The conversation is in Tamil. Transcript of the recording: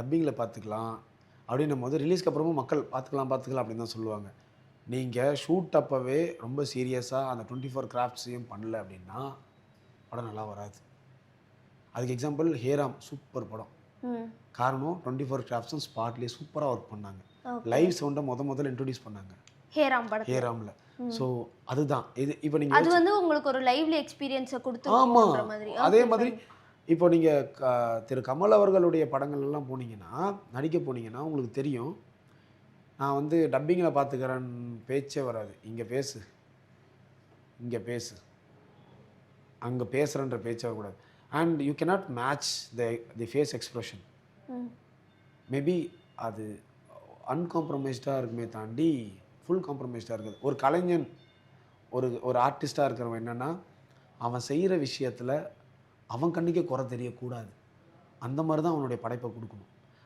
டப்பிங்கில் பார்த்துக்கலாம் அப்படின்னும் போது ரிலீஸ்க்கு அப்புறமும் மக்கள் பார்த்துக்கலாம் பார்த்துக்கலாம் அப்படின்னு தான் சொல்லுவாங்க. நீங்கள் ஷூட் அப்போவே ரொம்ப சீரியஸாக அந்த டுவெண்ட்டி ஃபோர் கிராஃப்ட்ஸையும் பண்ணல அப்படின்னா படம் நல்லா வராது. அதுக்கு எக்ஸாம்பிள் ஹேராம் சூப்பர் படம். காரணம் டுவெண்ட்டி ஃபோர் கிராஃப்ட்ஸும் ஸ்பாட்லேயே சூப்பராக ஒர்க் பண்ணாங்க. லைவ் சவுண்டை முத முதல்ல இன்ட்ரடியூஸ் பண்ணாங்க. ஹேராம் படத்தில். ஹேராமில். ஸோ அதுதான். இது இப்போ அது நீங்கள் வந்து உங்களுக்கு ஒரு லைவ்லி எக்ஸ்பீரியன்ஸை ஆமாம் கொடுத்துருக்கோன்ற மாதிரி. அதே மாதிரி. இப்போ நீங்கள் திரு கமல் அவர்களுடைய படங்கள் எல்லாம் போனீங்கன்னா நடிக்க போனீங்கன்னா உங்களுக்கு தெரியும். நான் வந்து டப்பிங்கில் பார்த்துக்கிறேன் பேச்சே வராது. இங்கே பேசு. இங்கே பேசு. அங்கே பேசுகிறன்ற பேச்சே வரக்கூடாது. And you cannot match the the face expression maybe அது அன்காம்ப்ரமைஸ்டாக இருக்குமே தாண்டி ஃபுல் காம்ப்ரமைஸ்டாக இருக்குது. ஒரு கலைஞன் ஒரு ஒரு ஆர்டிஸ்டாக இருக்கிறவன் என்னென்னா அவன் செய்கிற விஷயத்தில் அவன் கண்ணுக்கே குறை தெரியக்கூடாது. அந்த மாதிரி தான் அவனுடைய படைப்பை கொடுக்கணும்.